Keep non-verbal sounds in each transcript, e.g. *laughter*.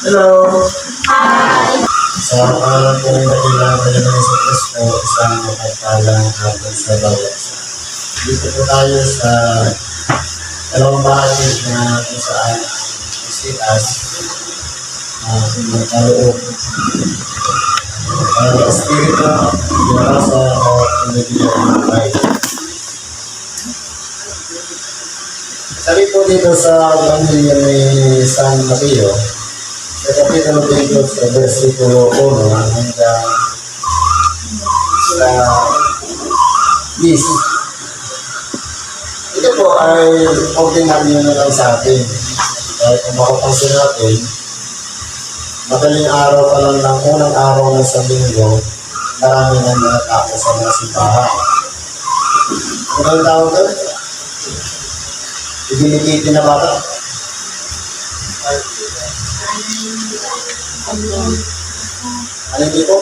Hello. Hi. Sa pangalan po ng dakilang Panginoon sa Kristo, isang mapagpalang hapon sa bawat isa. Dito po tayo sa dalawang bahagi na kung saan ang isitas uh, magkaloob ang espiritu, yung rasa o pinagiging ng buhay. Sabi po dito sa Evangelio ni San Mateo, sa Kapitulo 20, sa versikulo 1 hanggang sa 10. Ito po ay ordinaryo na lang sa atin. Dahil kung makapansin natin, madaling araw pa lang ng unang araw ng sa linggo, marami na nakatapos sa mga simbahan. Ano ang tawag Ibinititi na bata? Ano yung tipo?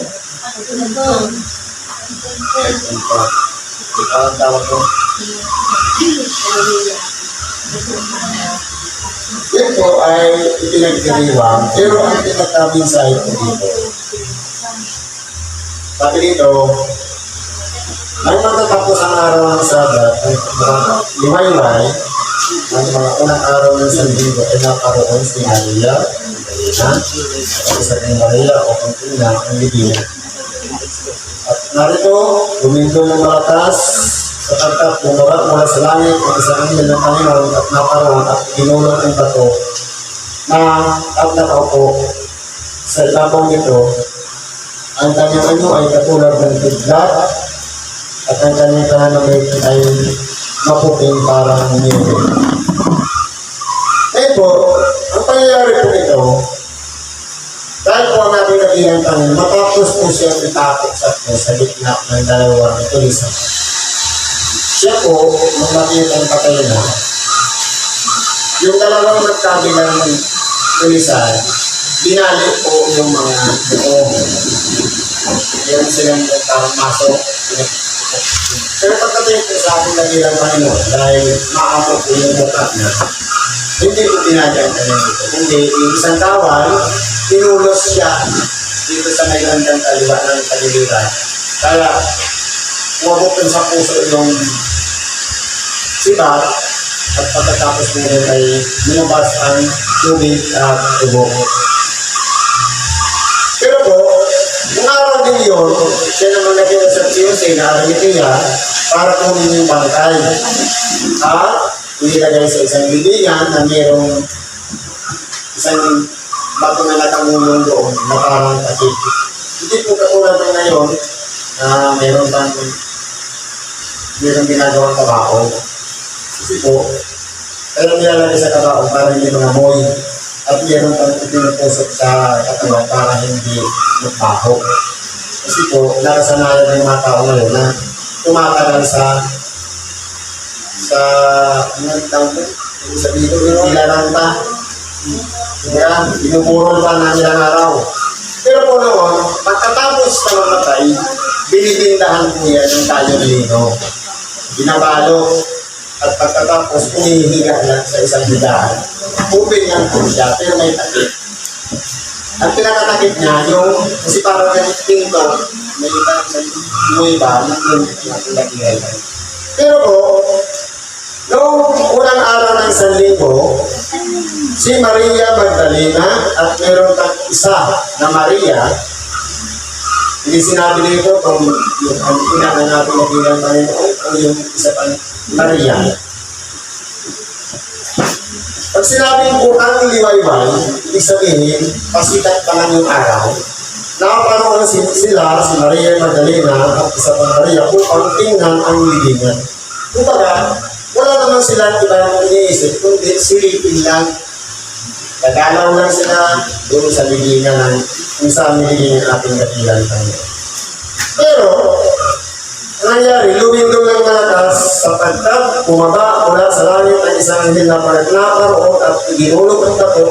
Ikaw ang tawag ko. Po ay ipinagdiriwang, pero ang pinagkabinsahe ko dito. Sabi dito, nang matatapos ang araw ng Sabat, liwayway, ang mga unang araw ng Sandigo ay nakaroon si Maria, Magdalena, at isa kay Maria o Pangkina, ang Libina. At narito, guminto ng malakas, sapagkat bumara mula sa langit ang isang anghel ng Panginoon at naparoon at kinulong ang bato na at nakaupo sa ibabaw nito. Ang kanyang ano ay katulad ng biglat at ang kanyang kahanamit ay maputing parang niyebe. Ngayon po, ang pangyayari po ito, dahil po ang ating kabilang Panginoon, matapos po siya itakot sa sa gitna ng dalawang tulisan. Siya po, nung makita ang patay na, yung dalawang magkabilang tulisan, binalik po yung mga buo. Yung silang parang masok. Pero pagdating po sa ating kabilang Panginoon, dahil maabot po yung mukha na, hindi ko pinadyan ka dito. Hindi, yung isang kawal, tinulos siya dito sa may gandang kaliwa ng kaliliran. Kaya, umabot dun sa puso yung sibat at pagkatapos nito ay lumabas ang tubig at tubo. Pero po, yung araw din yun, siya naman nag-iusap si Jose na Arimatea para kunin yung bangkay. At inilagay sa isang bibigan na mayroong isang bago na natangulong doon na parang takip. Hindi po katulad ng ngayon na mayroon bang mayroong ginagawang kabao. Kasi po, pero nilalagay sa kabao para hindi mangamoy at mayroon pang ipinupusok sa katawan para hindi magbaho. Kasi po, nakasanayan ng mga tao ngayon na tumatagal sa sa ano ang tawag ko? Sa dito, ilaran pa. Kaya, binuburo pa na nilang araw. Pero po noon, pagkatapos na mamatay, binibindahan po yan ng tayo lino. Binabalo. At pagkatapos, umihiga lang sa isang higaan. Open lang po siya, pero may takip. Ang pinakatakip niya, yung, kasi parang ganit pinto, may iba, may iba, nandun, natin Pero po, Noong unang araw ng isang linggo, si Maria Magdalena at meron tang isa na Maria, hindi sinabi dito kung yung ang ina na bilang Panginoon o yung isa pang Maria. Pag sinabing bukang liwayway, ibig sabihin, pasikat pa lang yung araw, nakaparoon si- sila, si Maria Magdalena at isa pang Maria, upang tingnan ang libingan. Kumbaga, wala naman sila ibang iniisip, kundi silipin lang. Nagalaw lang sila doon sa libingan ng kung saan nilingin ang ating katilan tayo. Pero, ang nangyari, lumindong ng malakas sapagkat bumaba mula sa langit ang isang hindi na panagnakaroon at ginulog ang tapo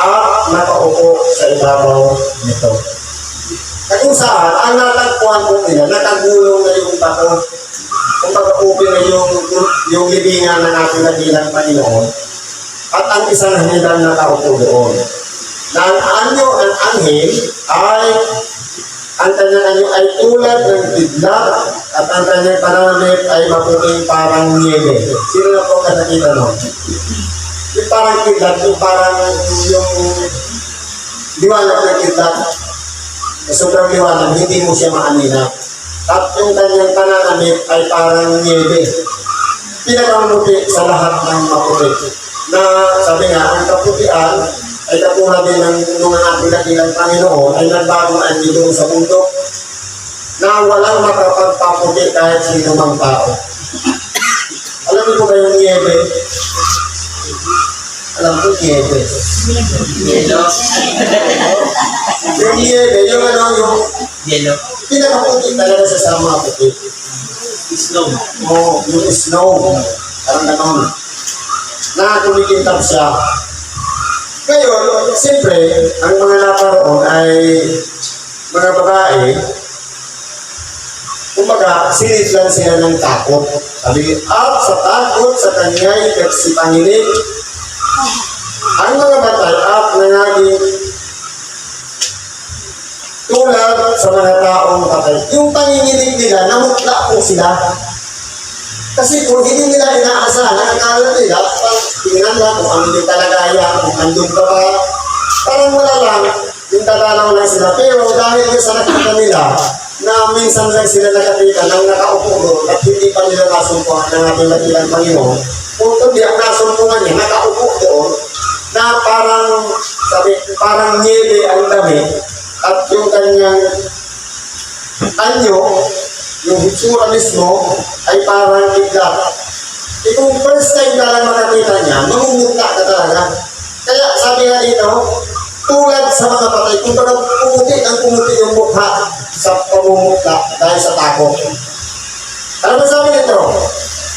at nakaupo sa ibabaw nito. Na kung saan, ang natagpuan po nila, nakagulong na yung bato kung pag-open na yung, yung libingan na natin na bilang Panginoon, at ang isang anghel ang nakaupo doon. Na ang anyo ng anghel ay ang kanyang anyo ay tulad ng bigla at ang kanyang pananamit ay maputing parang niebe. Sino na po ka nakita no? Yung parang kidlat, yung parang yung liwanag ng kidlat. Na sobrang liwanag, hindi mo siya maaninag. At yung kanyang pananamit ay parang niebe. Pinakamamuti sa lahat ng maputi. Na sabi nga, ang kaputian ay katulad din ng mga ating dakilang Panginoon ay nagbagong anyo doon sa mundo na walang makapagpaputi kahit sino mang tao. Alam niyo ba yung niebe? Alam ko niebe. Yellow. Yung niebe, yung ano, yung Yellow. pinakaputi talaga sa sama puti. Snow. O yung snow, parang. Na kumikintab siya. Ngayon, siyempre, ang mga naparoon ay mga babae, kumbaga, sinit lang sila ng takot. Sabi, at sa takot sa kanya'y kagsipanginin, ang mga batay at nangaging tulad sa mga taong patay. Yung panginginig nila, namutla po sila. Kasi kung hindi nila inaasahan, nakakala nila, parang tingnan lang kung ano yung kalagayan, kung andun ka ba. Parang wala lang, yung dadalaw lang sila. Pero dahil sa nakita nila, na minsan lang sila nakakita ng nakaupo doon at hindi pa nila nasumpuhan ng ating nagilang Panginoon, kung kundi ang nasumpuhan niya, nakaupo doon, na parang, sabi, parang niebe ang dami at yung kanyang anyo, yung hitsura mismo, ay parang. E kung first time ka lang makakita niya, mamumutla ka talaga. Kaya sabi nga dito, tulad sa mga patay, kung baga pumuti ang pumuti yung mukha sa pamumutla dahil sa takot. Ano ba sabi nito?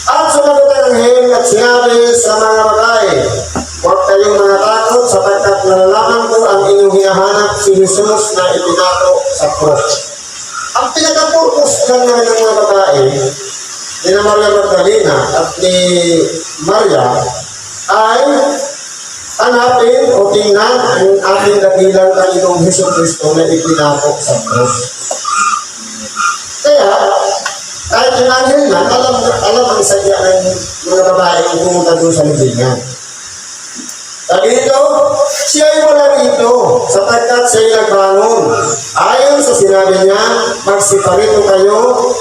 At sumagot ang anghel at sinabi sa mga babae, Huwag kayong mga takot sapagkat nalalaman ko ang inyong hinahanap si Jesus na ipinato sa cross. Ang pinaka-purpose lang naman ng mga babae, ni na Maria Magdalena at ni Maria, ay hanapin o tingnan ang ating dakilang Panginoong Heso Kristo na ipinato sa cross. Yung anghel na, alam, alam ang sadya ng mga babae kung pumunta doon sa libingan. Sabi nito, siya ay wala rito sapagkat siya ay nagbangon. Ayon sa sinabi niya, magsiparito kayo,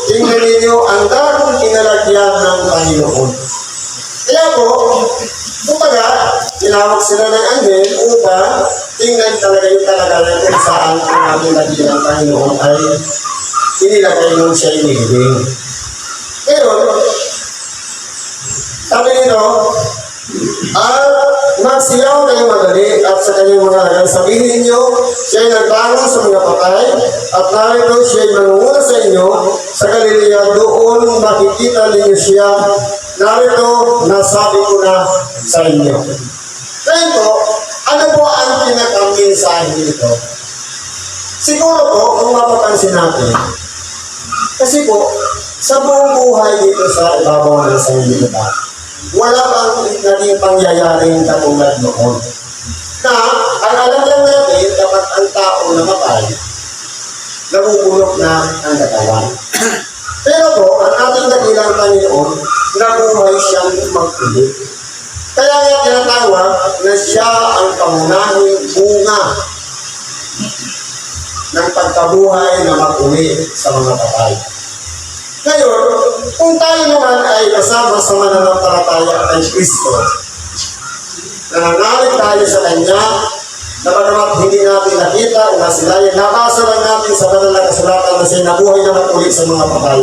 tingnan ninyo ang dagong kinalagyan ng Panginoon. Kaya po, kumbaga, tinawag sila ng anghel upang tingnan talaga yung kalagayan kung saan ang aming lagi ng Panginoon ay inilagay nung siya inibig. Ngayon, sabi nito, at magsiyaw kayo madali at sa kanyang mga lagang sabihin ninyo, siya'y nagbangon sa mga patay at narito siya'y manunguna sa inyo sa Galilea doon makikita ninyo siya narito nasabi ko na sa inyo. Ngayon po, ano po ang pinaka-mensahe nito? Siguro po, kung mapapansin natin, kasi po, sa buong buhay dito sa ibabaw ng sanlibutan, wala pang naging pangyayaring katulad noon. Na, ang alam lang natin, kapag ang tao namatay, nabubulok na ang katawan. *clears throat* Pero po, ang ating dakilang Panginoon, nabuhay siyang magpulit. Kaya nga tinatawag na siya ang pangunahing bunga ng pagkabuhay na mag-uwi sa mga patay. Ngayon, kung tayo naman ay kasama sa mananampalataya kay Kristo, nananalig tayo sa Kanya, na bagamat hindi natin nakita o nasilayan, nabasa lang natin sa banal na kasulatan na siya nabuhay naman ulit sa mga patay.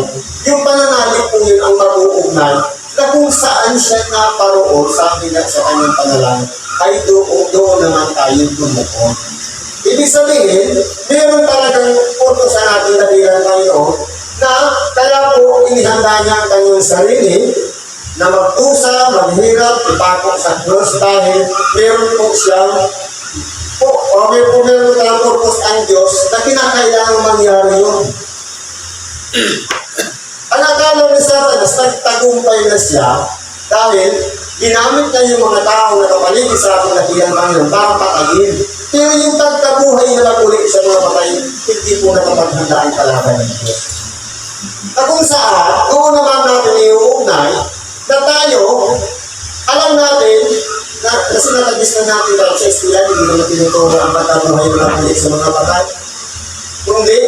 Yung pananalig po yun ang mag-uugnay na kung saan siya naparoon sa atin at sa kanyang panalangin, ay doon, doon naman tayo tumukon. Ibig sabihin, meron talagang purto sa ating dabilan Panginoon na kaya po inihanda niya ang kanyang sarili na magtusa, maghirap, ipako sa cross dahil meron po siyang po, o may po meron talang purpose ang Diyos na kinakailangan mangyari yun. *clears throat* ang akala ni Satanas, nagtagumpay na siya dahil ginamit na yung mga tao na kapaligid sa ating dakilang Panginoon para patayin. Pero yung pagkabuhay na lang ulit sa mga patay, hindi po nakapaghandaan kalaban ng Diyos. Na kung saan, noon naman natin iuugnay na tayo, alam natin na, na sinatagis na natin dahil sa eskwela, hindi naman tinuturo ang pagkabuhay lang ulit sa mga patay. Kundi,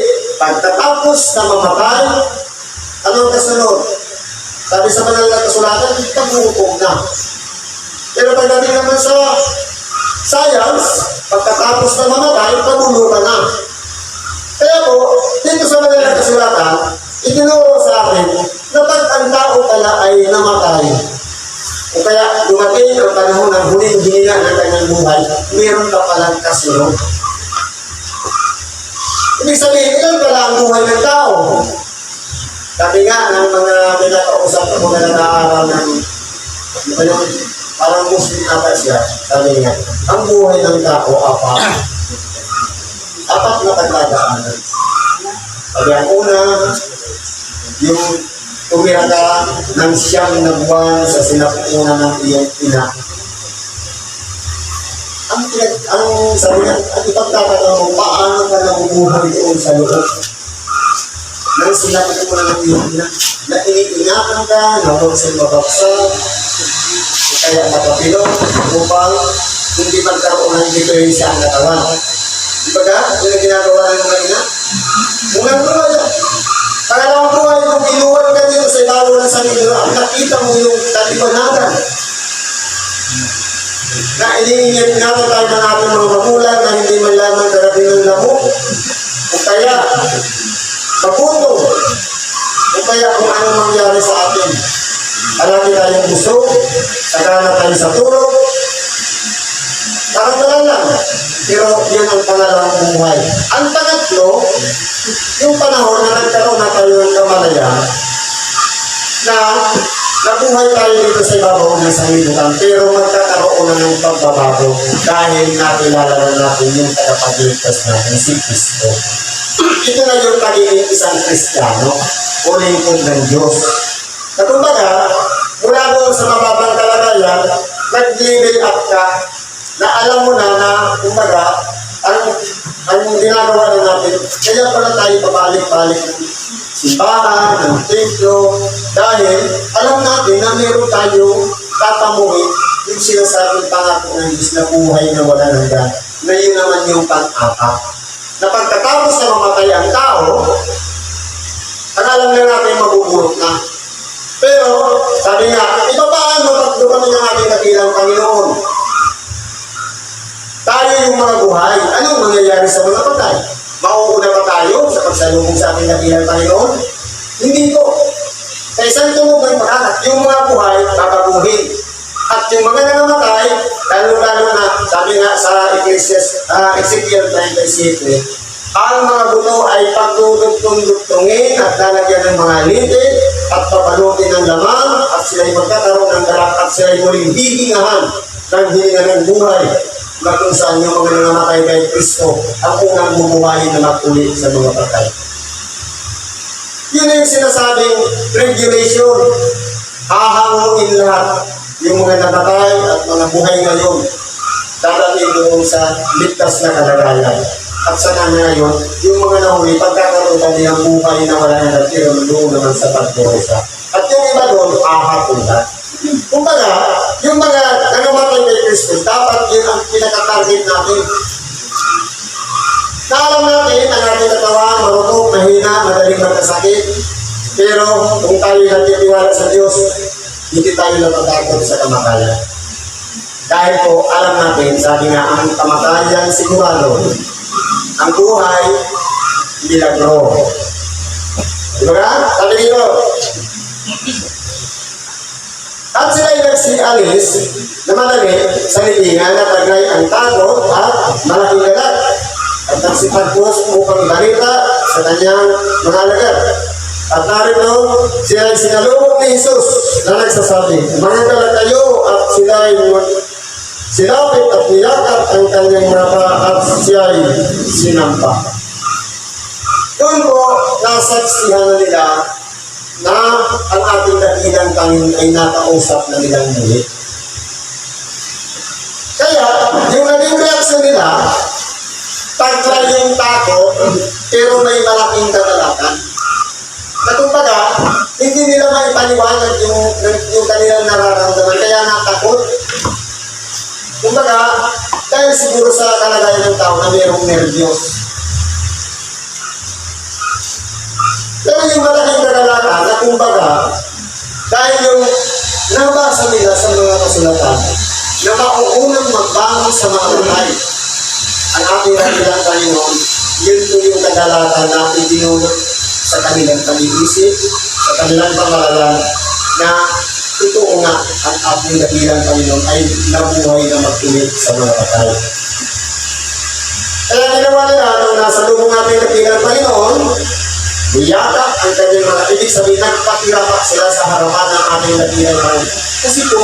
pagkatapos na mamatay, anong kasunod? Sabi sa banal na kasulatan, pagmumukog na. Pero pagdating naman sa science, pagkatapos na mamatay, pabulukan na. Kaya po, dito sa banal na kasulatan, itinuro sa akin na pag ang tao pala ay namatay, o kaya dumating ang panahon ng huling hininga ng kanyang buhay, meron ka palang kasunod. Ibig sabihin, ilan pala ang buhay ng tao? Sabi nga ng mga pinakausap ko na nag-aaral ng ano parang Muslim ata siya. Sabi nga, ang buhay ng tao, apat. Apat na pagdadaanan. Sabi ang una, yung tumira ka ng siyam na buwan sa sinapunan ng iyong ina. Ang, ang sabi nga, ang ipagtatanong mo, paano ka nabubuhay doon sa loob? nang na ng iyong ina, na iniingatan ka na huwag sa mabaksak, o kaya mapapilok, upang hindi magkaroon ng diferensya ang katawan. Di ba ka? Yung ginagawa ng mga ina? Unang buhay yan. Pangalawang buhay, kung inuwan ka dito sa ilalim ng sarili mo, nakita mo yung kaliwanagan. Na iniingatan tayo ng ating mga magulang na hindi man lamang darating ng lamok. O kaya, maputo. O kaya kung ano mangyari sa atin. Palagi tayong gusto, sagana tayo sa tulog. Karantalan lang. Pero yun ang pangalawang buhay. Ang pangatlo, yung panahon na nagkaroon na tayo ng kamalayan, na nabuhay tayo dito sa ibabaw ng sanglibutan, pero magkakaroon na ng pagbabago dahil nakilala na natin yung tagapagligtas natin, si Kristo. Ito na yung pagiging isang Kristiyano o lingkod ng Diyos. Na kumbaga, mula doon sa mababang kalagayan, nag-level up ka na alam mo na na, kumbaga, ang, ang ginagawa na natin, kaya pala tayo pabalik-balik simbahan, ng templo, dahil alam natin na meron tayo tatamuhin yung sinasabing pangako ng Diyos na buhay na wala hanggan, na yun naman yung pang-apat na pagkatapos na mamatay ang tao, ang alam na natin mabubulok na. Pero, sabi nga, ito paano pag dumating ang ating dakilang Panginoon? Tayo yung mga buhay. Anong mangyayari sa mga patay? Mauuna ba tayo sa pagsalubong sa ating dakilang Panginoon? Hindi po. Sa isang tunog ng pagkakat, yung mga buhay, babaguhin. At yung mga nangamatay, lalo-lalo na, sabi nga sa Ecclesiastes, uh, Ezekiel 37, ang mga buto ay pagdudugtong-dugtongin at lalagyan ng mga lite at papalutin ng laman at sila'y magkakaroon ng galak at sila'y muling hihingahan ng hininga ng buhay kung saan yung mga nangamatay kay Kristo ang unang bumuhay na maguli sa mga patay. Yun yung sinasabing regulation. Hahanguin lahat yung mga namatay at mga buhay ngayon. Dadating doon sa ligtas na kalagayan. At sa kanya ngayon, yung mga nahuli, pagkakaroon ka nilang buhay na wala na natira, doon naman sa pagdurusa. At yung iba doon, ahapon na. Kumbaga, yung mga nangamatay kay Kristo, dapat yun ang pinaka-target natin. Na alam natin, ang ating katawan, marunong, mahina, madaling magkasakit. Pero kung tayo nagtitiwala sa Diyos, hindi tayo natatakot sa kamatayan. Dahil po, alam natin, sabi nga, ang kamatayan sigurado, ang buhay, milagro. Di ba ka? Sabi dito, at sila'y nagsialis na madali sa libingan na tagay ang takot at malaking galat. At nagsipagpos upang ibalita sa kanyang mga alagad. At narito, sila ay sinalubog ni Jesus na nagsasabi, Mga kayo at sila ay silapit at niyakap ang kanyang mata at siya ay sinampa. Doon po, nasaksihan na nila na ang ating dakilang Panginoon ay nakausap na nilang muli. Kaya, yung naging reaksyon nila, tagla yung tako, pero may malaking katalakan. Na kumbaga, hindi nila may paliwanag yung, yung kanilang nararamdaman, kaya natakot. Kumbaga, dahil siguro sa kalagayan ng tao na mayroong nervyos, Pero yung malaking katalakan na kumbaga, dahil yung nabasa nila sa mga kasulatan, na mauunang magbangon sa mga patay. Ang ating kanilang Panginoon, yun po yung kadalakan na itinulot sa kanilang pag-iisip, sa kanilang pamalalan, na totoo nga ang ating dakilang Panginoon ay nabuhay na magtulit sa mga patay. Kaya ginawa nila nung nasa lubong natin dakilang Panginoon, Niyakap ang kanyang mga ibig sabihin, nagpatirapak sila sa harapan ng ating Panginoon. Kasi po,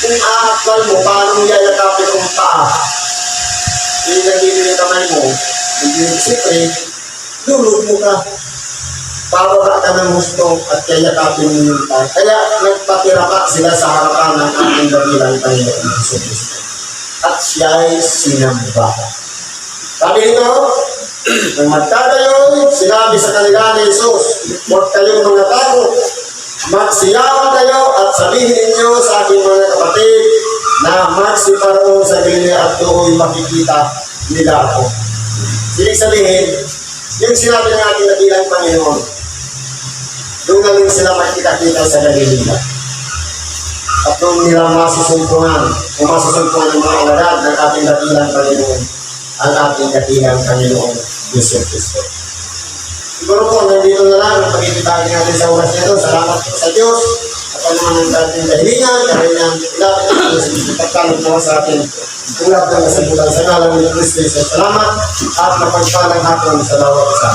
kung aakal mo, paano yayakapin ang paa? Yung nagiging yung kamay mo, hindi siyempre, lulog mo ka. Bababa ka ng gusto at yayakapin mo yung paa. Kaya nagpatirapak sila sa harapan ng ating dakilang Panginoon. Jesu Cristo. At siya'y sinamba. Sabi nito, nang magtatayo, sinabi sa kanila ni Jesus, huwag kayong mga takot. Magsiyawan kayo at sabihin ninyo sa aking mga kapatid na magsiparong sa gilid at doon makikita nila ako. Ibig sabihin, yung sinabi ng ating nabilang Panginoon, doon na rin sila makikita-kita sa Galilea. At doon nila masusumpungan, o masusumpungan ng mga alagad ng ating dakilang Panginoon, ang ating dakilang Panginoon, Yesus Cristo. Siguro po, nandito na lang ang pagkikitahin natin sa oras nito. Salamat po sa Diyos. At ang ating kahilingan, kahilingan, ilapit natin sa pagkalog naman sa atin. Ulap ng kasabutan sa ngalan ni Kristo. Salamat at mapagpalang hapon sa bawat isa.